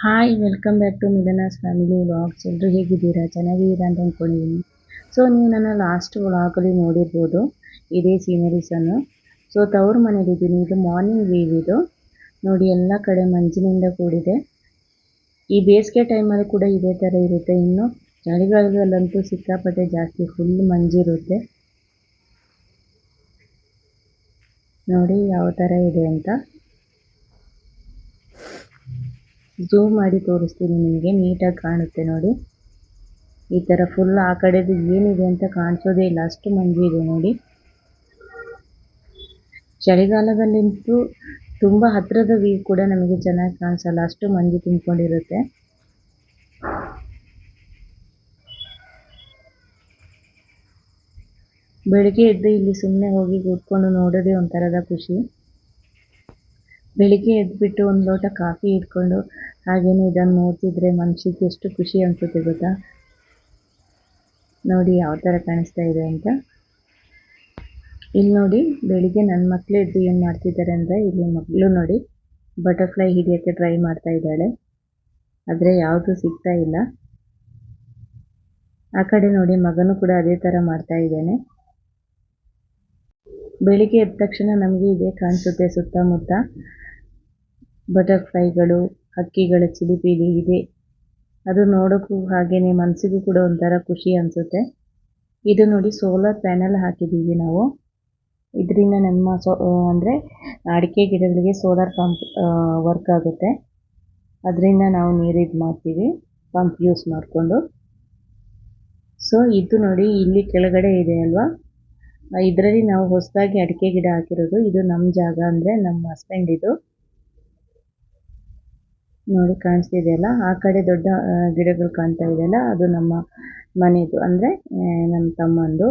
Hi welcome back to ಮಿಲನಾಸ್ family vlogs ಎಲ್ಲರೂ ಹೇಗಿದ್ದೀರಾ? ಚೆನ್ನಾಗಿದ್ದೀರಾ ಅಂತ ಅಂದ್ಕೊಂಡಿದ್ದೀನಿ ಸೊ ನೀವು ನನ್ನ ಲಾಸ್ಟ್ ವ್ಲಾಗಲ್ಲಿ ನೋಡಿರ್ಬೋದು. ಇದೇ ಸೀನರೀಸನ್ನು ಸೊ ತವ್ರ ಮನೇಲಿದ್ದೀನಿ ಇದು ಮಾರ್ನಿಂಗ್ ವೀವ್ ಇದು. ನೋಡಿ, ಎಲ್ಲ ಕಡೆ ಮಂಜಿನಿಂದ ಕೂಡಿದೆ. ಈ ಬೇಸಿಗೆ ಟೈಮಲ್ಲಿ ಕೂಡ ಇದೇ ಥರ ಇರುತ್ತೆ. ಇನ್ನು ಚಳಿಗಾಲದಲ್ಲಂತೂ ಸಿಕ್ಕಾಪಟ್ಟೆ ಜಾಸ್ತಿ ಫುಲ್ ಮಂಜಿರುತ್ತೆ ನೋಡಿ, ಯಾವ ಥರ ಇದೆ ಅಂತ. ಝೂಮ್ ಮಾಡಿ ತೋರಿಸ್ತೀನಿ ನಿಮಗೆ, ನೀಟಾಗಿ ಕಾಣುತ್ತೆ ನೋಡಿ. ಈ ಥರ ಫುಲ್ ಆ ಕಡೆದು ಏನಿದೆ ಅಂತ ಕಾಣಿಸೋದೇ ಇಲ್ಲ, ಅಷ್ಟು ಮಂಜು ಇದೆ ನೋಡಿ. ಚಳಿಗಾಲದಲ್ಲಂತೂ ತುಂಬ ಹತ್ತಿರದ ವ್ಯೂ ಕೂಡ ನಮಗೆ ಚೆನ್ನಾಗಿ ಕಾಣಿಸಲ್ಲ, ಅಷ್ಟು ಮಂಜು ತುಂಬಿಕೊಂಡಿರುತ್ತೆ. ಬೆಳಿಗ್ಗೆ ಎದ್ದು ಇಲ್ಲಿ ಸುಮ್ಮನೆ ಹೋಗಿ ಕೂತ್ಕೊಂಡು ನೋಡೋದೇ ಒಂಥರದ ಖುಷಿ. ಬೆಳಿಗ್ಗೆ ಎದ್ದುಬಿಟ್ಟು ಒಂದು ಲೋಟ ಕಾಫಿ ಇಟ್ಕೊಂಡು ಹಾಗೇನೆ ಇದನ್ನು ನೋಡ್ತಿದ್ರೆ ಮನಸ್ಸಿಗೆ ಎಷ್ಟು ಖುಷಿ ಅನಿಸುತ್ತೆ ಗೊತ್ತಾ? ನೋಡಿ ಯಾವ ಥರ ಕಾಣಿಸ್ತಾ ಇದೆ ಅಂತ. ಇಲ್ಲಿ ನೋಡಿ, ಬೆಳಿಗ್ಗೆ ನನ್ನ ಮಕ್ಕಳು ಎದ್ದು ಏನು ಮಾಡ್ತಿದ್ದಾರೆ ಅಂದರೆ, ಇಲ್ಲಿ ಮಕ್ಕಳು ನೋಡಿ, ಬಟರ್ಫ್ಲೈ ಹಿಡಿಯೋಕ್ಕೆ ಟ್ರೈ ಮಾಡ್ತಾ ಇದ್ದಾಳೆ. ಆದರೆ ಯಾವುದು ಸಿಗ್ತಾ ಇಲ್ಲ. ಆ ಕಡೆ ನೋಡಿ, ಮಗನು ಕೂಡ ಅದೇ ಥರ ಮಾಡ್ತಾ ಇದ್ದಾನೆ. ಬೆಳಿಗ್ಗೆ ಎದ್ದ ತಕ್ಷಣ ನಮಗೆ ಇದೇ ಕಾಣಿಸುತ್ತೆ ಸುತ್ತಮುತ್ತ. ಬಟರ್ಫ್ಲೈಗಳು ಹಕ್ಕಿಗಳ ಚಿಲಿಪಿಲಿ ಇದೆ ಅದು ನೋಡೋಕ್ಕೂ ಹಾಗೇನೇ ಮನಸ್ಸಿಗೂ ಕೂಡ ಒಂಥರ ಖುಷಿ ಅನ್ಸುತ್ತೆ. ಇದು ನೋಡಿ ಸೋಲಾರ್ ಪ್ಯಾನೆಲ್ ಹಾಕಿದೀವಿ ನಾವು. ಇದರಿಂದ ನಮ್ಮ ಸೋ ಅಂದರೆ ಅಡಿಕೆ ಗಿಡಗಳಿಗೆ ಸೋಲಾರ್ ಪಂಪ್ ವರ್ಕ್ ಆಗುತ್ತೆ. ಅದರಿಂದ ನಾವು ನೀರು ಇದು ಮಾಡ್ತೀವಿ, ಪಂಪ್ ಯೂಸ್ ಮಾಡಿಕೊಂಡು. ಸೊ, ಇದು ನೋಡಿ ಇಲ್ಲಿ ಕೆಳಗಡೆ ಇದೆ ಅಲ್ವಾ? ಇದರಲ್ಲಿ ನಾವು ಹೊಸದಾಗಿ ಅಡಿಕೆ ಗಿಡ ಹಾಕಿರೋದು. ಇದು ನಮ್ಮ ಜಾಗ ಅಂದರೆ ನಮ್ಮ ಹಸ್ಬೆಂಡ್ ಇದು. ನೋಡಿ ಕಾಣಿಸ್ತಿದೆಯಲ್ಲ? ಆ ಕಡೆ ದೊಡ್ಡ ಗಿಡಗಳು ಕಾಣ್ತಾ ಇದೆಯಲ್ಲ? ಅದು ನಮ್ಮ ಮನೆದು. ಅಂದರೆ ನಮ್ಮ ತಮ್ಮಂದು.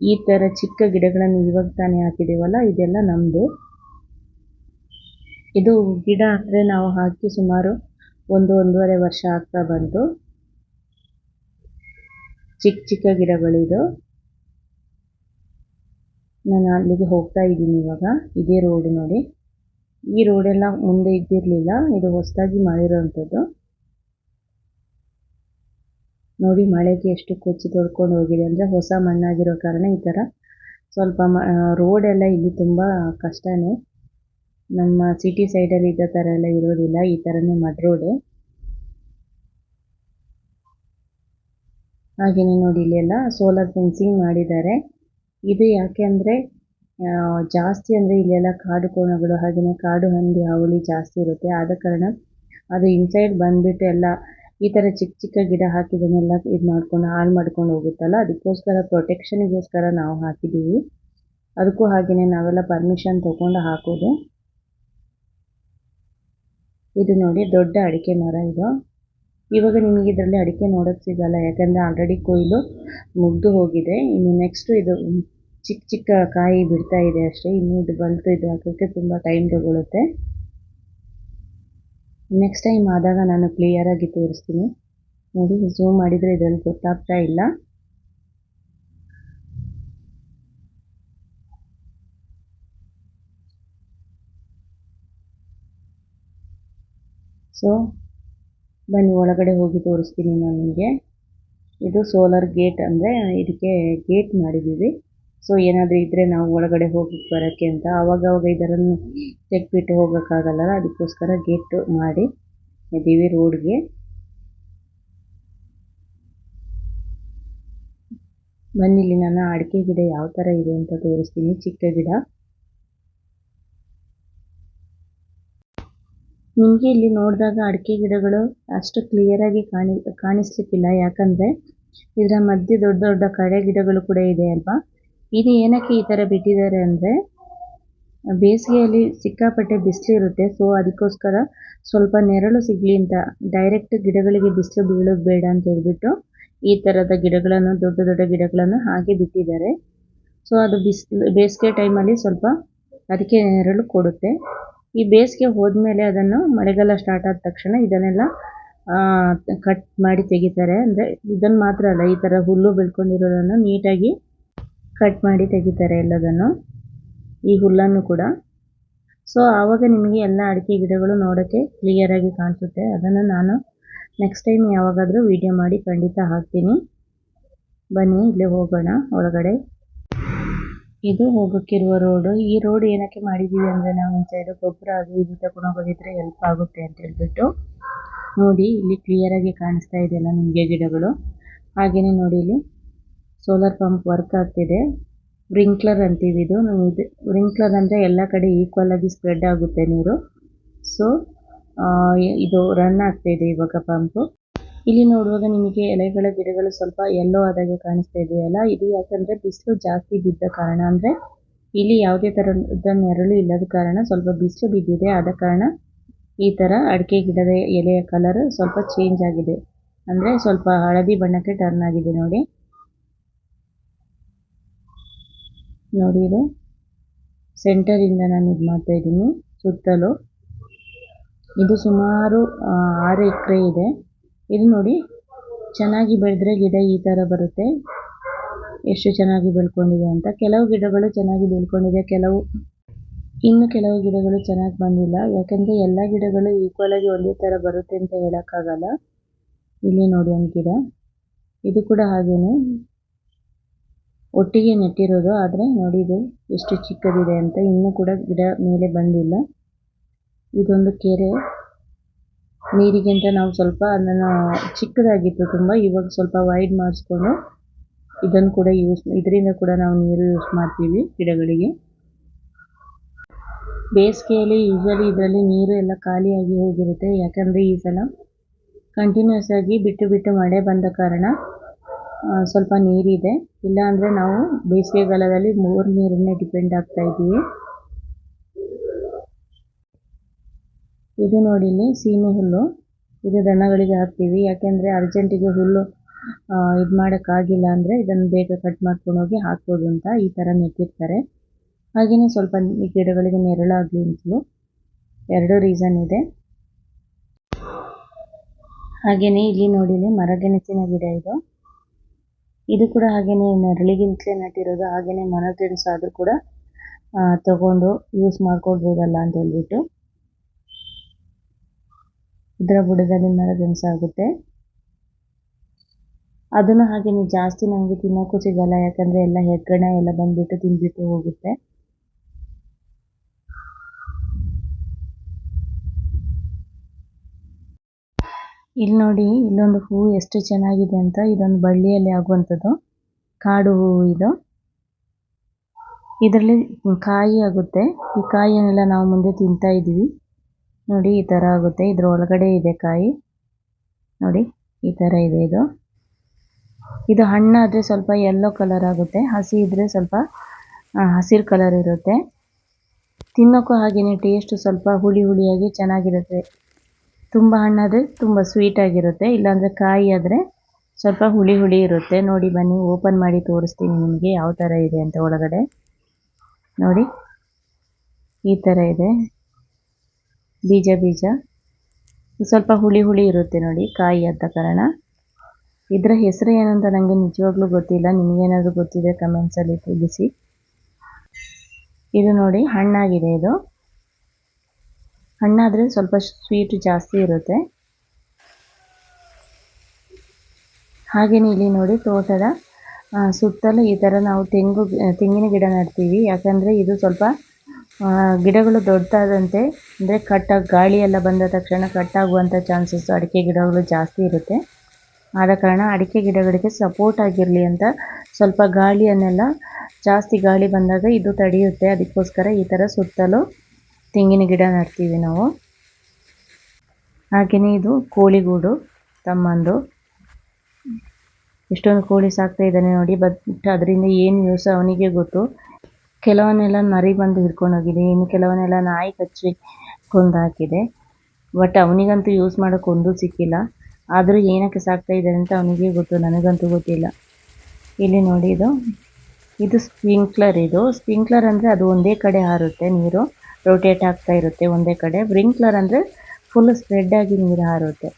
ಈ ಥರ ಚಿಕ್ಕ ಗಿಡಗಳನ್ನು ಇವಾಗ ತಾನೇ ಹಾಕಿದ್ದೀವಲ್ಲ ಇದೆಲ್ಲ ನಮ್ಮದು ಇದು ಗಿಡ ಅಂದರೆ ನಾವು ಹಾಕಿ ಸುಮಾರು ಒಂದು, ಒಂದೂವರೆ ವರ್ಷ ಆಗ್ತಾ ಬಂತು. ಚಿಕ್ಕ ಚಿಕ್ಕ ಗಿಡಗಳಿದು. ನಾನು ಅಲ್ಲಿಗೆ ಹೋಗ್ತಾ ಇದ್ದೀನಿ ಇವಾಗ. ಇದೇ ರೋಡ್ ನೋಡಿ. ಈ ರೋಡ್ ಎಲ್ಲ ಮುಂದೆ ಇದ್ದಿರಲಿಲ್ಲ. ಇದು ಹೊಸದಾಗಿ ಮಾಡಿರೋವಂಥದ್ದು ನೋಡಿ, ಮಳೆಗೆ ಎಷ್ಟು ಕೊಚ್ಚಿ ತೊಳ್ಕೊಂಡು ಹೋಗಿದೆ. ಅಂದರೆ ಹೊಸ ಮಣ್ಣಾಗಿರೋ ಕಾರಣ ಈ ಥರ ಸ್ವಲ್ಪ ಮ ಎಲ್ಲ ಇಲ್ಲಿ ತುಂಬ ಕಷ್ಟನೇ. ನಮ್ಮ ಸಿಟಿ ಸೈಡಲ್ಲಿ ಇದ್ದ ಥರ ಎಲ್ಲ ಇರೋದಿಲ್ಲ. ಈ ಥರನೇ ಮಡ್ ರೋಡೆ. ಹಾಗೆಯೇ ನೋಡಿ ಇಲ್ಲೆಲ್ಲ ಸೋಲಾರ್ ಫೆನ್ಸಿಂಗ್ ಮಾಡಿದ್ದಾರೆ. ಇದು ಯಾಕೆ ಅಂದರೆ ಜಾಸ್ತಿ ಅಂದರೆ ಇಲ್ಲೆಲ್ಲ ಕಾಡು ಕೋಣಗಳು ಹಾಗೆಯೇ ಕಾಡು ಹಂದಿ ಹಾವಳಿ ಜಾಸ್ತಿ ಇರುತ್ತೆ. ಆದ ಕಾರಣ ಅದು ಇನ್ಸೈಡ್ ಬಂದುಬಿಟ್ಟು ಎಲ್ಲ ಈ ಥರ ಚಿಕ್ಕ ಚಿಕ್ಕ ಗಿಡ ಹಾಕಿದನ್ನೆಲ್ಲ ಇದು ಮಾಡ್ಕೊಂಡು, ಹಾಳು ಮಾಡ್ಕೊಂಡು ಹೋಗುತ್ತಲ್ಲ? ಅದಕ್ಕೋಸ್ಕರ ಪ್ರೊಟೆಕ್ಷನಿಗೋಸ್ಕರ ನಾವು ಹಾಕಿದ್ದೀವಿ ಅದಕ್ಕೂ ಹಾಗೆಯೇ ನಾವೆಲ್ಲ ಪರ್ಮಿಷನ್ ತೊಗೊಂಡು ಹಾಕೋದು. ಇದು ನೋಡಿ ದೊಡ್ಡ ಅಡಿಕೆ ಮರ ಇದು. ಇವಾಗ ನಿಮಗೆ ಇದರಲ್ಲಿ ಅಡಿಕೆ ನೋಡೋಕ್ಕೆ ಸಿಗಲ್ಲ, ಯಾಕಂದರೆ ಆಲ್ರೆಡಿ ಕೊಯ್ಲು ಮುಗಿದು ಹೋಗಿದೆ. ಇನ್ನು ನೆಕ್ಸ್ಟು ಇದು ಚಿಕ್ಕ ಚಿಕ್ಕ ಕಾಯಿ ಬಿಡ್ತಾ ಇದೆ ಅಷ್ಟೇ, ಇನ್ನು ಇದು ಬಲ್ತು ಇದು ಹಾಕೋಕ್ಕೆ ತುಂಬ ಟೈಮ್ ತಗೊಳುತ್ತೆ. ನೆಕ್ಸ್ಟ್ ಟೈಮ್ ಆದಾಗ ನಾನು ಕ್ಲಿಯರಾಗಿ ತೋರಿಸ್ತೀನಿ. ನೋಡಿ ಝೂಮ್ ಮಾಡಿದರೆ ಇದರಲ್ಲಿ ಗೊತ್ತಾಗ್ತಾ ಇಲ್ಲ. ಸೊ ಬನ್ನಿ, ಒಳಗಡೆ ಹೋಗಿ ತೋರಿಸ್ತೀನಿ ನಾನು ನಿಮಗೆ. ಇದು ಸೋಲಾರ್ ಗೇಟ್ ಅಂದರೆ, ಇದಕ್ಕೆ ಗೇಟ್ ಮಾಡಿದ್ದೀವಿ. ಸೊ ಏನಾದರೂ ಇದ್ದರೆ ನಾವು ಒಳಗಡೆ ಹೋಗಿ ಬರೋಕ್ಕೆ ಅಂತ ಅವಾಗ ಆವಾಗವಾಗ ಇದರನ್ನು ತೆಗ್ಬಿಟ್ಟು ಹೋಗೋಕ್ಕಾಗಲ್ಲ. ಅದಕ್ಕೋಸ್ಕರ ಗೇಟ್ ಮಾಡಿ ಇದ್ದೀವಿ ರೋಡ್ಗೆ ಬನ್ನಿ ಇಲ್ಲಿ ನನ್ನ ಅಡಿಕೆ ಗಿಡ ಯಾವ ಥರ ಇದೆ ಅಂತ ತೋರಿಸ್ತೀನಿ. ಚಿಕ್ಕ ಗಿಡ. ನಿಮಗೆ ಇಲ್ಲಿ ನೋಡಿದಾಗ ಅಡಿಕೆ ಗಿಡಗಳು ಅಷ್ಟು ಕ್ಲಿಯರಾಗಿ ಕಾಣಿ, ಕಾಣಿಸ್ಲಿಕ್ಕಿಲ್ಲ. ಯಾಕಂದರೆ ಇದರ ಮಧ್ಯೆ ದೊಡ್ಡ ದೊಡ್ಡ ಕಡೆ ಗಿಡಗಳು ಕೂಡ ಇದೆ ಅಲ್ವಾ? ಇದು ಏನಕ್ಕೆ ಈ ತರ ಬಿಟ್ಟಿದ್ದಾರೆ ಅಂದ್ರೆ, ಬೇಸಿಗೆಯಲ್ಲಿ ಸಿಕ್ಕಾಪಟ್ಟೆ ಬಿಸಿಲಿರುತ್ತೆ ಸೊ ಅದಕ್ಕೋಸ್ಕರ ಸ್ವಲ್ಪ ನೆರಳು ಸಿಗ್ಲಿ ಅಂತ ಡೈರೆಕ್ಟ್ ಗಿಡಗಳಿಗೆ ಬಿಸಿಲು ಬೀಳೋದು ಬೇಡ ಅಂತ ಹೇಳ್ಬಿಟ್ಟು ಈ ತರದ ಗಿಡಗಳನ್ನು, ದೊಡ್ಡ ದೊಡ್ಡ ಗಿಡಗಳನ್ನು ಹಾಗೆ ಬಿಟ್ಟಿದ್ದಾರೆ. ಸೊ ಅದು ಬಿಸಿಲು ಬೇಸಿಗೆ ಟೈಮಲ್ಲಿ ಸ್ವಲ್ಪ ಅದಕ್ಕೆ ನೆರಳು ಕೊಡುತ್ತೆ. ಈ ಬೇಸಿಗೆ ಹೋದ್ಮೇಲೆ ಅದನ್ನು ಮಳೆಗಾಲ ಸ್ಟಾರ್ಟ್ ಆದ ತಕ್ಷಣ ಇದನ್ನೆಲ್ಲ ಕಟ್ ಮಾಡಿ ತೆಗಿತಾರೆ. ಅಂದರೆ ಇದನ್ನು ಮಾತ್ರ ಅಲ್ಲ, ಈ ಥರ ಹುಲ್ಲು ಬೆಳ್ಕೊಂಡಿರೋದನ್ನು ನೀಟಾಗಿ ಕಟ್ ಮಾಡಿ ತೆಗಿತಾರೆ ಎಲ್ಲದನ್ನು. ಈ ಹುಲ್ಲನ್ನು ಕೂಡ. ಸೊ ಆವಾಗ ನಿಮಗೆ ಎಲ್ಲ ಅಡಿಕೆ ಗಿಡಗಳು ನೋಡೋಕ್ಕೆ ಕ್ಲಿಯರಾಗಿ ಕಾಣಿಸುತ್ತೆ. ಅದನ್ನು ನಾನು ನೆಕ್ಸ್ಟ್ ಟೈಮ್ ಯಾವಾಗಾದರೂ ವಿಡಿಯೋ ಮಾಡಿ ಖಂಡಿತ ಹಾಕ್ತೀನಿ. ಬನ್ನಿ, ಇಲ್ಲೇ ಹೋಗೋಣ ಒಳಗಡೆ. ಇದು ಹೋಗೋಕ್ಕಿರುವ ರೋಡು ಈ ರೋಡ್ ಏನಕ್ಕೆ ಮಾಡಿದ್ದೀವಿ ಅಂದರೆ ನಾವು ಒಂದು ಗೊಬ್ಬರ ಅದು ಇದು ತಗೊಂಡು ಹೋಗೋದಿದ್ರೆ ಹೆಲ್ಪ್ ಆಗುತ್ತೆ ಅಂತ ಹೇಳ್ಬಿಟ್ಟು. ನೋಡಿ, ಇಲ್ಲಿ ಕ್ಲಿಯರಾಗಿ ಕಾಣಿಸ್ತಾ ಇದೆಯಲ್ಲ ನಿಮಗೆ ಗಿಡಗಳು. ಹಾಗೆಯೇ ನೋಡಿ ಇಲ್ಲಿ. ಸೋಲಾರ್ ಪಂಪ್ ವರ್ಕ್ ಆಗ್ತಿದೆ. ಸ್ಪ್ರಿಂಕ್ಲರ್ ಅಂತೀವಿ ಇದು. ಇದು ಸ್ಪ್ರಿಂಕ್ಲರ್ ಅಂದರೆ ಎಲ್ಲ ಕಡೆ ಈಕ್ವಲ್ ಆಗಿ ಸ್ಪ್ರೆಡ್ ಆಗುತ್ತೆ ನೀರು. ಸೊ ಇದು ರನ್ ಆಗ್ತಾ ಇದೆ ಇವಾಗ ಪಂಪು ಇಲ್ಲಿ ನೋಡುವಾಗ ನಿಮಗೆ ಎಲೆಗಳ ಗಿಡಗಳು ಸ್ವಲ್ಪ ಎಲ್ಲೋ ಆದಾಗೆ ಕಾಣಿಸ್ತಾ ಇದೆಯಲ್ಲ ಇದು ಯಾಕಂದ್ರೆ ಬಿಸಿಲು ಜಾಸ್ತಿ ಬಿದ್ದ ಕಾರಣ. ಅಂದ್ರೆ ಇಲ್ಲಿ ಯಾವುದೇ ಥರದ ನೆರಳು ಇಲ್ಲದ ಕಾರಣ ಸ್ವಲ್ಪ ಬಿಸಿಲು ಬಿದ್ದಿದೆ. ಆದ ಕಾರಣ ಈ ತರ ಅಡಿಕೆ ಗಿಡದ ಎಲೆಯ ಕಲರ್ ಸ್ವಲ್ಪ ಚೇಂಜ್ ಆಗಿದೆ. ಅಂದ್ರೆ ಸ್ವಲ್ಪ ಹಳದಿ ಬಣ್ಣಕ್ಕೆ ಟರ್ನ್ ಆಗಿದೆ ನೋಡಿ. ನೋಡಿ ಇದು. ಸೆಂಟರಿಂದ ನಾನು ಇದು ಮಾಡ್ತಾ ಇದ್ದೀನಿ, ಸುತ್ತಲೂ. ಇದು ಸುಮಾರು ಆರು ಎಕರೆ ಇದೆ. ಇದು ನೋಡಿ, ಚೆನ್ನಾಗಿ ಬೆಳೆದ್ರೆ ಗಿಡ ಈ ಥರ ಬರುತ್ತೆ. ಎಷ್ಟು ಚೆನ್ನಾಗಿ ಬೆಳ್ಕೊಂಡಿದೆ ಅಂತ. ಕೆಲವು ಗಿಡಗಳು ಚೆನ್ನಾಗಿ ಬೆಳ್ಕೊಂಡಿದೆ, ಕೆಲವು, ಇನ್ನು ಕೆಲವು ಗಿಡಗಳು ಚೆನ್ನಾಗಿ ಬಂದಿಲ್ಲ. ಯಾಕಂದರೆ ಎಲ್ಲ ಗಿಡಗಳು ಈಕ್ವಲ್ ಆಗಿ ಒಂದೇ ಥರ ಬರುತ್ತೆ ಅಂತ ಹೇಳೋಕ್ಕಾಗಲ್ಲ. ಇಲ್ಲಿ ನೋಡಿ ಒಂದು ಗಿಡ. ಇದು ಕೂಡ ಹಾಗೇನೆ. ಒಟ್ಟಿಗೆ ನೆಟ್ಟಿರೋದು, ಆದರೆ ನೋಡಿ ಇದು ಎಷ್ಟು ಚಿಕ್ಕದಿದೆ ಅಂತ ಇನ್ನೂ ಕೂಡ ಗಿಡ ಮೇಲೆ ಬಂದಿಲ್ಲ. ಇದೊಂದು ಕೆರೆ. ನೀರಿಗಿಂತ ನಾವು ಸ್ವಲ್ಪ ಅದನ್ನು ಚಿಕ್ಕದಾಗಿತ್ತು ತುಂಬ, ಇವಾಗ ಸ್ವಲ್ಪ ವೈಡ್ ಮಾಡಿಸ್ಕೊಂಡು ಇದನ್ನು ಕೂಡ ಯೂಸ್ ಇದರಿಂದ ಕೂಡ ನಾವು ನೀರು ಯೂಸ್ ಮಾಡ್ತೀವಿ ಗಿಡಗಳಿಗೆ. ಬೇಸಿಗೆಯಲ್ಲಿ ಯೂಶಲಿ ಇದರಲ್ಲಿ ನೀರು ಎಲ್ಲ ಖಾಲಿಯಾಗಿ ಹೋಗಿರುತ್ತೆ. ಯಾಕಂದರೆ ಈ ಸಲ ಕಂಟಿನ್ಯೂಸ್ ಆಗಿ ಬಿಟ್ಟು ಬಿಟ್ಟು ಮಳೆ ಬಂದ ಕಾರಣ ಸ್ವಲ್ಪ ನೀರಿದೆ. ಇಲ್ಲ ಅಂದರೆ ನಾವು ಬೇಸಿಗೆಗಾಲದಲ್ಲಿ ಮೂರು ನೀರನ್ನೇ ಡಿಪೆಂಡ್ ಆಗ್ತಾ ಇದ್ದೀವಿ. ಇದು ನೋಡಿ ಇಲ್ಲಿ ಸೀಮೆ ಹುಲ್ಲು. ಇದು ದನಗಳಿಗೆ ಹಾಕ್ತೀವಿ. ಯಾಕೆಂದರೆ ಅರ್ಜೆಂಟಿಗೆ ಹುಲ್ಲು ಇದು ಮಾಡೋಕ್ಕಾಗಿಲ್ಲ ಅಂದರೆ ಇದನ್ನು ಬೇಗ ಕಟ್ ಮಾಡ್ಕೊಂಡು ಹೋಗಿ ಹಾಕ್ಬೋದು ಅಂತ ಈ ಥರ ನೆಟ್ಟಿರ್ತಾರೆ. ಹಾಗೆಯೇ ಸ್ವಲ್ಪ ಈ ಗಿಡಗಳಿಗೆ ನೆರಳಾಗಲಿ ಅಂತಲೂ ಎರಡು ರೀಸನ್ ಇದೆ. ಹಾಗೆಯೇ ಇಲ್ಲಿ ನೋಡಿಲಿ ಮರಗೆಣಸಿನ ಗಿಡ ಇದು. ಇದು ಕೂಡ ಹಾಗೇನೇ ನೆರಳಿಗಿಂತಲೇ ನಟ್ಟಿರೋದು ಮನೆ ಮರಗೆಣಸು ಆದರೂ ಕೂಡ ತಗೊಂಡು ಯೂಸ್ ಮಾಡ್ಕೊಳ್ಬೋದಲ್ಲ ಅಂತ ಹೇಳ್ಬಿಟ್ಟು. ಇದರ ಬುಡದಲ್ಲಿ ಮರಗೆಣಸು ಆಗುತ್ತೆ. ಅದನ್ನು ಹಾಗೇನೆ ಜಾಸ್ತಿ ನಮಗೆ ತಿನ್ನೋಕ್ಕೂ ಸಿಗಲ್ಲ, ಯಾಕಂದರೆ ಎಲ್ಲ ಹೆಗ್ಗಣ ಎಲ್ಲ ಬಂದುಬಿಟ್ಟು ತಿಂದುಬಿಟ್ಟು ಹೋಗುತ್ತೆ. ಇಲ್ಲಿ ನೋಡಿ, ಇಲ್ಲೊಂದು ಹೂವು ಎಷ್ಟು ಚೆನ್ನಾಗಿದೆ ಅಂತ, ಇದೊಂದು ಬಳ್ಳಿಯಲ್ಲಿ ಆಗುವಂಥದ್ದು. ಕಾಡು ಹೂವು ಇದು. ಇದರಲ್ಲಿ ಕಾಯಿ ಆಗುತ್ತೆ. ಈ ಕಾಯಿಯನ್ನೆಲ್ಲ ನಾವು ಮುಂದೆ ತಿಂತಾ ಇದೀವಿ ನೋಡಿ, ಈ ತರ ಆಗುತ್ತೆ. ಇದ್ರ ಒಳಗಡೆ ಇದೆ ಕಾಯಿ. ನೋಡಿ, ಈ ತರ ಇದೆ ಇದು. ಇದು ಹಣ್ಣಾದರೆ ಸ್ವಲ್ಪ ಯೆಲ್ಲೋ ಕಲರ್ ಆಗುತ್ತೆ. ಹಸಿ ಇದ್ರೆ ಸ್ವಲ್ಪ ಹಸಿರು ಕಲರ್ ಇರುತ್ತೆ. ತಿನ್ನೋಕ್ಕೂ ಹಾಗೆಯೇ ಟೇಸ್ಟ್ ಸ್ವಲ್ಪ ಹುಳಿ ಹುಳಿಯಾಗಿ ಚೆನ್ನಾಗಿರುತ್ತೆ. ತುಂಬ ಹಣ್ಣಾದರೆ ತುಂಬ ಸ್ವೀಟಾಗಿರುತ್ತೆ ಇಲ್ಲಾಂದರೆ ಕಾಯಿ ಆದರೆ ಸ್ವಲ್ಪ ಹುಳಿ ಹುಳಿ ಇರುತ್ತೆ. ನೋಡಿ ಬನ್ನಿ ಓಪನ್ ಮಾಡಿ ತೋರಿಸ್ತೀನಿ ನಿಮಗೆ ಯಾವ ಥರ ಇದೆ ಅಂತ ಒಳಗಡೆ. ನೋಡಿ, ಈ ಥರ ಇದೆ. ಬೀಜ ಬೀಜ. ಸ್ವಲ್ಪ ಹುಳಿ ಹುಳಿ ಇರುತ್ತೆ ನೋಡಿ, ಕಾಯಿ ಆದ ಕಾರಣ. ಇದರ ಹೆಸರು ಏನಂತ ನನಗೆ ನಿಜವಾಗ್ಲೂ ಗೊತ್ತಿಲ್ಲ. ನಿಮಗೇನಾದರೂ ಗೊತ್ತಿದೆ ಕಮೆಂಟ್ಸಲ್ಲಿ ತಿಳಿಸಿ. ಇದು ನೋಡಿ ಹಣ್ಣಾಗಿದೆ ಇದು. ಹಣ್ಣಾದರೆ ಸ್ವಲ್ಪ ಸ್ವೀಟ್ ಜಾಸ್ತಿ ಇರುತ್ತೆ. ಹಾಗೆಯೇ ಇಲ್ಲಿ ನೋಡಿ ತೋಟದ ಸುತ್ತಲೂ ಈ ಥರ ನಾವು ತೆಂಗು, ತೆಂಗಿನ ಗಿಡ ನೆಡ್ತೀವಿ. ಯಾಕಂದರೆ ಇದು ಸ್ವಲ್ಪ ಗಿಡಗಳು ದೊಡ್ಡದಾದಂತೆ, ಅಂದರೆ ಕಟ್ಟಾಗಿ, ಗಾಳಿ ಎಲ್ಲ ಬಂದ ತಕ್ಷಣ ಕಟ್ಟಾಗುವಂಥ ಚಾನ್ಸಸ್ ಅಡಿಕೆ ಗಿಡಗಳು ಜಾಸ್ತಿ ಇರುತ್ತೆ. ಆದ ಕಾರಣ ಅಡಿಕೆ ಗಿಡಗಳಿಗೆ ಸಪೋರ್ಟ್ ಆಗಿರಲಿ ಅಂತ ಸ್ವಲ್ಪ ಗಾಳಿಯನ್ನೆಲ್ಲ ಜಾಸ್ತಿ ಗಾಳಿ ಬಂದಾಗ ಇದು ತಡೆಯುತ್ತೆ. ಅದಕ್ಕೋಸ್ಕರ ಈ ಥರ ಸುತ್ತಲೂ ತೆಂಗಿನ ಗಿಡ ನೆಡ್ತೀವಿ ನಾವು. ಹಾಗೆಯೇ ಇದು ಕೋಳಿಗೂಡು ತಮ್ಮಂದು. ಎಷ್ಟೊಂದು ಕೋಳಿ ಸಾಕ್ತಾ ಇದ್ದಾನೆ ನೋಡಿ ಬಟ್ ಅದರಿಂದ ಏನು ಯೂಸ್ ಅವನಿಗೆ ಗೊತ್ತು. ಕೆಲವನ್ನೆಲ್ಲ ನರಿ ಬಂದು ಹಿಡ್ಕೊಂಡು ಹೋಗಿದೆ, ಇನ್ನು ಕೆಲವನ್ನೆಲ್ಲ ನಾಯಿ ಕಚ್ಚಿ ಕೊಂದು ಹಾಕಿದೆ. ಬಟ್ ಅವನಿಗಂತೂ ಯೂಸ್ ಮಾಡೋಕೆ ಒಂದೂ ಸಿಕ್ಕಿಲ್ಲ. ಆದರೂ ಏನಕ್ಕೆ ಸಾಕ್ತಾ ಇದ್ದಾರೆ ಅಂತ ಅವನಿಗೆ ಗೊತ್ತು, ನನಗಂತೂ ಗೊತ್ತಿಲ್ಲ. ಇಲ್ಲಿ ನೋಡಿ ಇದು. ಇದು ಸ್ಪ್ರಿಂಕ್ಲರ್ ಇದು. ಸ್ಪ್ರಿಂಕ್ಲರ್ ಅಂದರೆ ಅದು ಒಂದೇ ಕಡೆ ಹಾರುತ್ತೆ ನೀರು. ರೊಟೇಟ್ ಆಗ್ತಾ ಇರುತ್ತೆ ಒಂದೇ ಕಡೆ. ಬ್ರಿಂಕ್ಲರ್ ಅಂದರೆ ಫುಲ್ ಸ್ಪ್ರೆಡ್ ಆಗಿ ನೀರು ಹಾರುತ್ತೆ.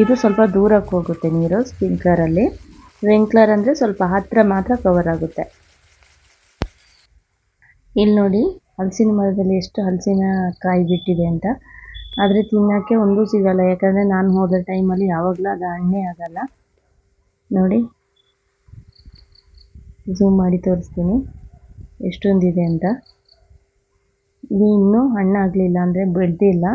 ಇದು ಸ್ವಲ್ಪ ದೂರಕ್ಕೆ ಹೋಗುತ್ತೆ ನೀರು ಸ್ಪ್ರಿಂಕ್ಲರಲ್ಲಿ ಸ್ಪ್ರಿಂಕ್ಲರ್ ಅಂದರೆ ಸ್ವಲ್ಪ ಹತ್ತಿರ ಮಾತ್ರ ಕವರ್ ಆಗುತ್ತೆ. ಇಲ್ಲಿ ನೋಡಿ ಹಲಸಿನ ಮರದಲ್ಲಿ ಎಷ್ಟು ಹಲಸಿನ ಕಾಯಿ ಬಿಟ್ಟಿದೆ ಅಂತ. ಆದರೆ ತಿನ್ನೋಕ್ಕೆ ಒಂದೂ ಸಿಗಲ್ಲ, ಯಾಕಂದರೆ ನಾನು ಹೋದ ಟೈಮಲ್ಲಿ ಯಾವಾಗಲೂ ಅದು ಹಣ್ಣೇ ಆಗಲ್ಲ. ನೋಡಿ. ಝೂಮ್ ಮಾಡಿ ತೋರಿಸ್ತೀನಿ. ಎಷ್ಟೊಂದಿದೆ ಅಂತ. ಇದು ಇನ್ನೂ ಹಣ್ಣಾಗಲಿಲ್ಲ ಅಂದರೆ ಬೆಳೆದಿಲ್ಲ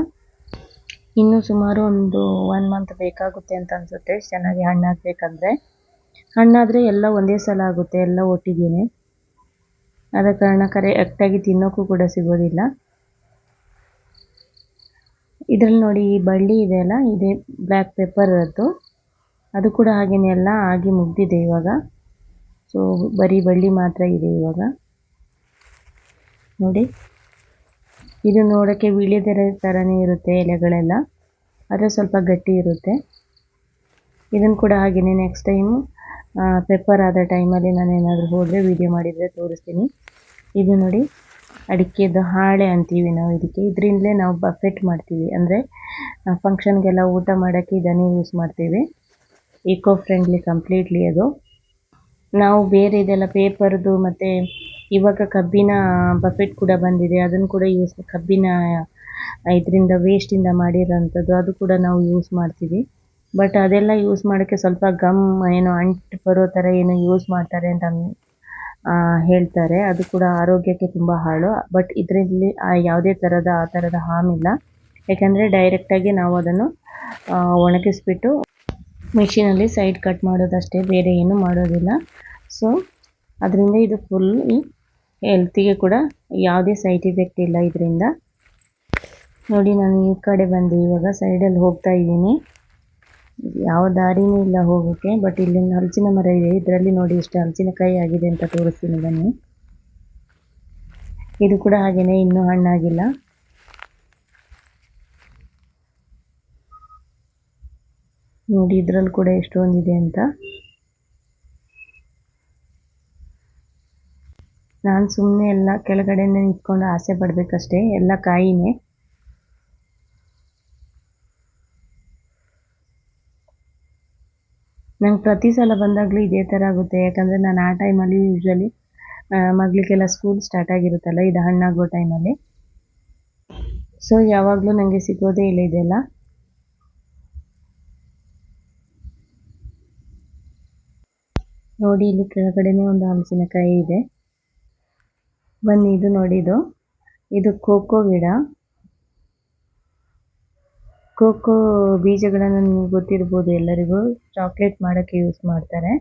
ಇನ್ನೂ ಸುಮಾರು ಒಂದು ಒನ್ ಮಂತ್ ಬೇಕಾಗುತ್ತೆ ಅಂತ ಅನಿಸುತ್ತೆ. ಚೆನ್ನಾಗಿ ಹಣ್ಣಾಗಬೇಕಂದ್ರೆ. ಹಣ್ಣಾದರೆ ಎಲ್ಲ ಒಂದೇ ಸಲ ಆಗುತ್ತೆ, ಎಲ್ಲ ಒಟ್ಟಿಗೇನೆ. ಆದ ಕಾರಣ ಕರೆಕ್ಟಾಗಿ ತಿನ್ನೋಕ್ಕೂ ಕೂಡ ಸಿಗೋದಿಲ್ಲ. ಇದರಲ್ಲಿ ನೋಡಿ ಈ ಬಳ್ಳಿ ಇದೆಯಲ್ಲ ಇದೆ ಬ್ಲ್ಯಾಕ್ ಪೆಪ್ಪರ್ ಅದು ಅದು ಕೂಡ ಹಾಗೇನೆ ಎಲ್ಲ ಆಗಿ ಮುಗ್ದಿದೆ ಇವಾಗ. ಸೊ ಬರೀ ಬಳ್ಳಿ ಮಾತ್ರ ಇದೆ ಇವಾಗ. ನೋಡಿ. ಇದು ನೋಡೋಕ್ಕೆ ವೀಳ್ಯದೆಲೆ ಥರನೇ ಇರುತ್ತೆ ಎಲೆಗಳೆಲ್ಲ. ಆದರೆ ಸ್ವಲ್ಪ ಗಟ್ಟಿ ಇರುತ್ತೆ. ಇದನ್ನು ಕೂಡ ಹಾಗೆಯೇ ನೆಕ್ಸ್ಟ್ ಟೈಮು ಪೆಪ್ಪರ್ ಆದ ಟೈಮಲ್ಲಿ ನಾನು ಏನಾದರೂ ಹೋದರೆ ವೀಡಿಯೋ ಮಾಡಿದರೆ ತೋರಿಸ್ತೀನಿ. ಇದು ನೋಡಿ, ಅಡಿಕೆದು ಹಾಳೆ ಅಂತೀವಿ ನಾವು ಇದಕ್ಕೆ. ಇದರಿಂದಲೇ ನಾವು ಬಫೆಟ್ ಮಾಡ್ತೀವಿ. ಅಂದರೆ ಫಂಕ್ಷನ್ಗೆಲ್ಲ ಊಟ ಮಾಡೋಕ್ಕೆ ಇದನ್ನೇ ಯೂಸ್ ಮಾಡ್ತೀವಿ. ಈಕೋ ಫ್ರೆಂಡ್ಲಿ ಕಂಪ್ಲೀಟ್ಲಿ ಅದು. ನಾವು ಬೇರೆ ಇದೆಲ್ಲ ಪೇಪರ್ದು ಮತ್ತು ಇವಾಗ ಕಬ್ಬಿನ ಬಫೆಟ್ ಕೂಡ ಬಂದಿದೆ. ಅದನ್ನು ಕೂಡ ಯೂಸ್ ಕಬ್ಬಿನ ಇದರಿಂದ ವೇಸ್ಟಿಂದ ಮಾಡಿರೋಂಥದ್ದು. ಅದು ಕೂಡ ನಾವು ಯೂಸ್ ಮಾಡ್ತೀವಿ. ಬಟ್ ಅದೆಲ್ಲ ಯೂಸ್ ಮಾಡೋಕ್ಕೆ ಸ್ವಲ್ಪ ಗಮ್ ಏನೋ ಅಂಟು ಬರೋ ಥರ ಏನೋ ಯೂಸ್ ಮಾಡ್ತಾರೆ ಅಂತ ಹೇಳ್ತಾರೆ. ಅದು ಕೂಡ ಆರೋಗ್ಯಕ್ಕೆ ತುಂಬ ಹಾಳು. ಬಟ್ ಇದರಲ್ಲಿ ಯಾವುದೇ ಥರದ ಆ ಥರದ ಹಾರ್ಮ್ ಇಲ್ಲ ಯಾಕಂದರೆ ಡೈರೆಕ್ಟಾಗಿ ನಾವು ಅದನ್ನು ಒಣಗಿಸ್ಬಿಟ್ಟು ಮಿಷಿನಲ್ಲಿ ಸೈಡ್ ಕಟ್ ಮಾಡೋದಷ್ಟೇ, ಬೇರೆ ಏನು ಮಾಡೋದಿಲ್ಲ. ಸೊ ಅದರಿಂದ ಇದು ಫುಲ್ ಹೆಲ್ತಿಗೆ ಕೂಡ ಯಾವುದೇ ಸೈಡ್ ಇಫೆಕ್ಟ್ ಇಲ್ಲ ಇದರಿಂದ. ನೋಡಿ, ನಾನು ಈ ಕಡೆ ಬಂದೆ ಇವಾಗ ಸೈಡಲ್ಲಿ ಹೋಗ್ತಾ ಇದ್ದೀನಿ. ಯಾವ ದಾರಿನೂ ಇಲ್ಲ ಹೋಗೋಕ್ಕೆ ಬಟ್ ಇಲ್ಲಿ ಹಲಸಿನ ಮರ ಇದೆ. ಇದರಲ್ಲಿ ನೋಡಿ ಎಷ್ಟು ಕೈ ಆಗಿದೆ ಅಂತ ತೋರಿಸ್ತೀನಿ ಬನ್ನಿ. ಇದು ಕೂಡ ಹಾಗೆಯೇ ಇನ್ನೂ ಹಣ್ಣಾಗಿಲ್ಲ. ನೋಡಿ, ಇದರಲ್ಲಿ ಕೂಡ ಎಷ್ಟೊಂದಿದೆ ಅಂತ. ನಾನು ಸುಮ್ಮನೆ ಎಲ್ಲ ಕೆಳಗಡೆನೇ ನಿಂತ್ಕೊಂಡು ಆಸೆ ಪಡಬೇಕಷ್ಟೇ, ಎಲ್ಲ ಕಾಯಿನೇ. ನಂಗೆ ಪ್ರತಿ ಸಲ ಬಂದಾಗಲೂ ಇದೇ ಥರ ಆಗುತ್ತೆ, ಯಾಕಂದರೆ ನಾನು ಆ ಟೈಮಲ್ಲಿ ಯೂಶ್ವಲಿ ಮಗಳಿಗೆಲ್ಲ ಸ್ಕೂಲ್ ಸ್ಟಾರ್ಟ್ ಆಗಿರುತ್ತಲ್ಲ, ಇದು ಹಣ್ಣಾಗೋ ಟೈಮಲ್ಲಿ. ಸೊ ಯಾವಾಗಲೂ ನನಗೆ ಸಿಗೋದೇ ಇಲ್ಲ ಇದೆಲ್ಲ. ನೋಡಿ, ಇಲ್ಲಿ ಕೆಳಗಡೆನೇ ಒಂದು ಹಲಸಿನಕಾಯಿ ಇದೆ. ಬನ್ನಿ, ಇದು ನೋಡಿ ಇದು ಇದು ಕೋಕೋ ಗಿಡ. ಕೋಕೋ ಬೀಜಗಳನ್ನು ನಿಮಗೆ ಗೊತ್ತಿರ್ಬೋದು ಎಲ್ಲರಿಗೂ. ಚಾಕ್ಲೇಟ್ ಮಾಡೋಕ್ಕೆ ಯೂಸ್ ಮಾಡ್ತಾರೆ.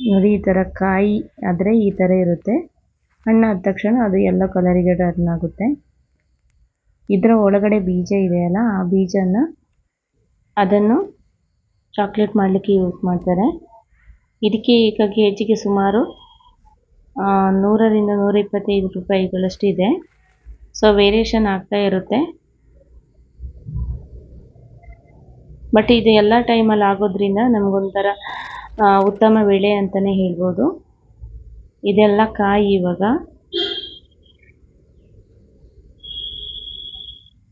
ನೋಡಿ, ಈ ಥರ ಕಾಯಿ ಆದರೆ ಈ ಥರ ಇರುತ್ತೆ. ಹಣ್ಣಾದ ತಕ್ಷಣ ಅದು ಎಲ್ಲ ಕಲರಿಗೆ ಟರ್ನ್ ಆಗುತ್ತೆ. ಇದರ ಒಳಗಡೆ ಬೀಜ ಇದೆಯಲ್ಲ ಆ ಬೀಜನ ಅದನ್ನು ಚಾಕ್ಲೇಟ್ ಮಾಡಲಿಕ್ಕೆ ಯೂಸ್ ಮಾಡ್ತಾರೆ. ಇದಕ್ಕೆ ಈಗ ಕೆ ಜಿಗೆ ಸುಮಾರು ನೂರರಿಂದ ನೂರ ಇಪ್ಪತ್ತೈದು ರೂಪಾಯಿಗಳಷ್ಟು ಇದೆ ಸೊ ವೇರಿಯೇಷನ್ ಆಗ್ತಾ ಇರುತ್ತೆ. ಬಟ್ ಇದು ಎಲ್ಲ ಟೈಮಲ್ಲಿ ಆಗೋದ್ರಿಂದ ನಮಗೊಂಥರ ಉತ್ತಮ ಬೆಳೆ ಅಂತಲೇ ಹೇಳ್ಬೋದು. ಇದೆಲ್ಲ ಕಾಯಿ ಇವಾಗ.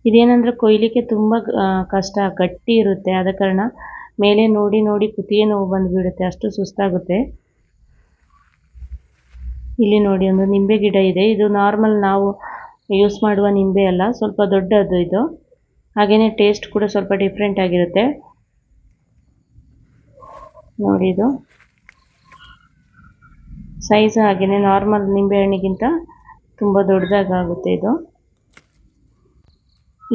ಇದೇನಂದ್ರೆ ಕೊಯ್ಲಿಕ್ಕೆ ತುಂಬ ಕಷ್ಟ, ಗಟ್ಟಿ ಇರುತ್ತೆ. ಆದ ಕಾರಣ ಮೇಲೆ ನೋಡಿ ನೋಡಿ ಕುತ್ತಿಗೆ ನೋವು ಬಂದುಬಿಡುತ್ತೆ. ಅಷ್ಟು ಸುಸ್ತಾಗುತ್ತೆ. ಇಲ್ಲಿ ನೋಡಿ ಒಂದು ನಿಂಬೆ ಗಿಡ ಇದೆ. ಇದು ನಾರ್ಮಲ್ ನಾವು ಯೂಸ್ ಮಾಡುವ ನಿಂಬೆ ಅಲ್ಲ, ಸ್ವಲ್ಪ ದೊಡ್ಡದು ಇದು. ಹಾಗೇನೆ ಟೇಸ್ಟ್ ಕೂಡ ಸ್ವಲ್ಪ ಡಿಫ್ರೆಂಟ್ ಆಗಿರುತ್ತೆ. ನೋಡಿ ಇದು. ಸೈಜ್ ಹಾಗೇನೆ ನಾರ್ಮಲ್ ನಿಂಬೆ ಹಣ್ಣಿಗಿಂತ ತುಂಬ ದೊಡ್ಡದಾಗುತ್ತೆ ಇದು.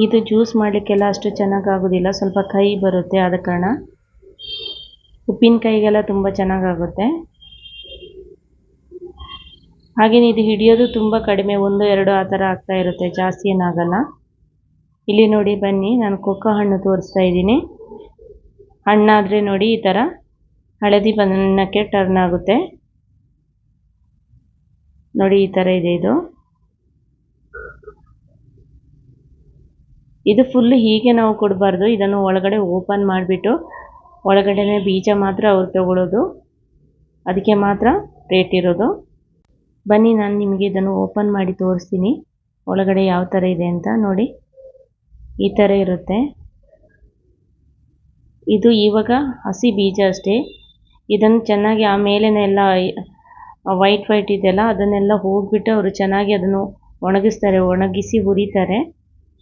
ಇದು ಜ್ಯೂಸ್ ಮಾಡಲಿಕ್ಕೆಲ್ಲ ಅಷ್ಟು ಚೆನ್ನಾಗಾಗೋದಿಲ್ಲ, ಸ್ವಲ್ಪ ಕಹಿ ಬರುತ್ತೆ ಆದ ಕಾರಣ. ಉಪ್ಪಿನಕಾಯಿಗೆಲ್ಲ ತುಂಬ ಚೆನ್ನಾಗಾಗುತ್ತೆ. ಹಾಗೆಯೇ ಇದು ಹಿಡಿಯೋದು ತುಂಬ ಕಡಿಮೆ, ಒಂದು, ಎರಡು ಆ ಥರ ಆಗ್ತಾ ಇರುತ್ತೆ, ಜಾಸ್ತಿ ಏನಾಗಲ್ಲ ಇಲ್ಲಿ ನೋಡಿ, ಬನ್ನಿ, ನಾನು ಕೊಕ್ಕೋ ಹಣ್ಣು ತೋರಿಸ್ತಾ ಇದ್ದೀನಿ. ಹಣ್ಣಾದರೆ ನೋಡಿ, ಈ ಥರ ಹಳದಿ ಬಣ್ಣಕ್ಕೆ ಟರ್ನ್ ಆಗುತ್ತೆ. ನೋಡಿ, ಈ ಥರ ಇದೆ ಇದು. ಇದು ಫುಲ್ ಹೀಗೆ ನಾವು ಕೊಡಬಾರ್ದು, ಇದನ್ನು ಒಳಗಡೆ ಓಪನ್ ಮಾಡಿಬಿಟ್ಟು, ಒಳಗಡೆನೇ ಬೀಜ ಮಾತ್ರ ಅವ್ರು ತಗೊಳ್ಳೋದು ಅದಕ್ಕೆ ಮಾತ್ರ ರೇಟ್ ಇರೋದು. ಬನ್ನಿ, ನಾನು ನಿಮಗೆ ಇದನ್ನು ಓಪನ್ ಮಾಡಿ ತೋರಿಸ್ತೀನಿ. ಒಳಗಡೆ ಯಾವ ಥರ ಇದೆ ಅಂತ ನೋಡಿ. ಈ ಥರ ಇರುತ್ತೆ. ಇದು ಇವಾಗ ಹಸಿ ಬೀಜ ಅಷ್ಟೇ. ಇದನ್ನು ಚೆನ್ನಾಗಿ ಆ ಮೇಲೆನೆಲ್ಲ ವೈಟ್ ವೈಟ್ ಇದೆಯಲ್ಲ, ಅದನ್ನೆಲ್ಲ ಹೋಗಿಬಿಟ್ಟು ಅವರು ಚೆನ್ನಾಗಿ ಅದನ್ನು ಒಣಗಿಸ್ತಾರೆ, ಒಣಗಿಸಿ ಹುರಿತಾರೆ.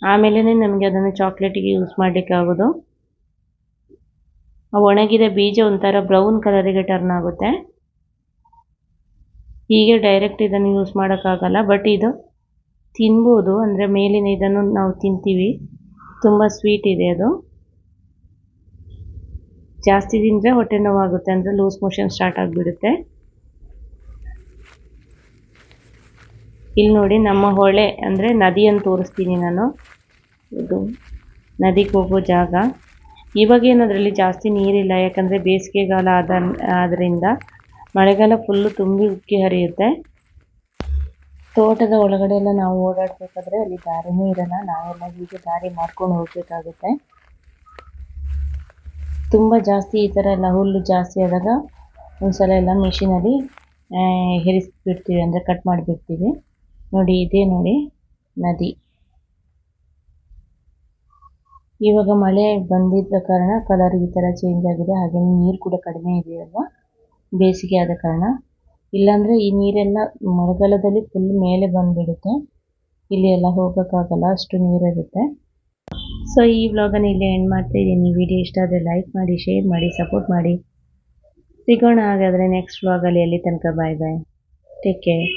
ಆಮೇಲೆ ನಮಗೆ ಅದನ್ನು ಚಾಕ್ಲೇಟಿಗೆ ಯೂಸ್ ಮಾಡಲಿಕ್ಕಾಗೋದು ಒಣಗಿದ ಬೀಜ ಒಂಥರ ಬ್ರೌನ್ ಕಲರಿಗೆ ಟರ್ನ್ ಆಗುತ್ತೆ. ಹೀಗೆ ಡೈರೆಕ್ಟ್ ಇದನ್ನು ಯೂಸ್ ಮಾಡೋಕ್ಕಾಗಲ್ಲ ಬಟ್ ಇದು ತಿನ್ಬೋದು. ಅಂದರೆ ಮೇಲಿನ ಇದನ್ನು ನಾವು ತಿಂತೀವಿ. ತುಂಬ ಸ್ವೀಟ್ ಇದೆ ಅದು. ಜಾಸ್ತಿ ತಿಂದರೆ ಹೊಟ್ಟೆ ನೋವಾಗುತ್ತೆ, ಅಂದರೆ ಲೂಸ್ ಮೋಷನ್ ಸ್ಟಾರ್ಟ್ ಆಗಿಬಿಡುತ್ತೆ. ಇಲ್ಲಿ ನೋಡಿ ನಮ್ಮ ಹೊಳೆ, ಅಂದರೆ ನದಿಯನ್ನು ತೋರಿಸ್ತೀನಿ ನಾನು. ಇದು ನದಿಗೆ ಹೋಗೋ ಜಾಗ. ಇವಾಗೇನು ಅದರಲ್ಲಿ ಜಾಸ್ತಿ ನೀರಿಲ್ಲ, ಯಾಕಂದರೆ ಬೇಸಿಗೆಗಾಲ ಆದ ಆದ್ದರಿಂದ ಮಳೆಗಾಲ ಫುಲ್ಲು ತುಂಬಿ ಉಕ್ಕಿ ಹರಿಯುತ್ತೆ. ತೋಟದ ಒಳಗಡೆ ಎಲ್ಲ ನಾವು ಓಡಾಡಬೇಕಾದ್ರೆ ಅಲ್ಲಿ ದಾರಿನೇ ಇರಲ್ಲ. ನಾವೆಲ್ಲ ಹೀಗೆ ದಾರಿ ಮಾಡ್ಕೊಂಡು ಹೋಗಬೇಕಾಗುತ್ತೆ. ತುಂಬ ಜಾಸ್ತಿ ಈ ಥರ ಎಲ್ಲ ಹುಲ್ಲು ಜಾಸ್ತಿ ಆದಾಗ ಒಂದ್ಸಲ ಎಲ್ಲ ಮಿಷಿನಲ್ಲಿ ಹೆರಿಸ್ಬಿಡ್ತೀವಿ ಅಂದರೆ ಕಟ್ ಮಾಡಿಬಿಡ್ತೀವಿ. ನೋಡಿ, ಇದೇ ನೋಡಿ ನದಿ. ಇವಾಗ ಮಳೆ ಬಂದಿದ್ದ ಕಾರಣ ಕಲರ್ ಈ ಥರ ಚೇಂಜ್ ಆಗಿದೆ. ಹಾಗೆ ನೀರು ಕೂಡ ಕಡಿಮೆ ಇದೆ ಅಲ್ವಾ ಬೇಸಿಗೆ ಆದ ಕಾರಣ. ಇಲ್ಲಾಂದರೆ ಈ ನೀರೆಲ್ಲ ಮಳೆಗಾಲದಲ್ಲಿ ಫುಲ್ ಮೇಲೆ ಬಂದುಬಿಡುತ್ತೆ. ಇಲ್ಲಿ ಎಲ್ಲ ಹೋಗೋಕ್ಕಾಗಲ್ಲ, ಅಷ್ಟು ನೀರಿರುತ್ತೆ. ಸೊ ಈ ವ್ಲಾಗನ್ನು ಇಲ್ಲಿ ಎಂಡ್ ಮಾಡ್ತಾ ಇದ್ದೀನಿ. ವಿಡಿಯೋ ಇಷ್ಟ ಆದರೆ ಲೈಕ್ ಮಾಡಿ ಶೇರ್ ಮಾಡಿ ಸಪೋರ್ಟ್ ಮಾಡಿ. ಸಿಗೋಣ ಹಾಗಾದರೆ ನೆಕ್ಸ್ಟ್ ವ್ಲಾಗಲ್ಲಿ ಎಲ್ಲಿ ತನಕ ಬಾಯ್ ಬಾಯ್ ಟೇಕ್ ಕೇರ್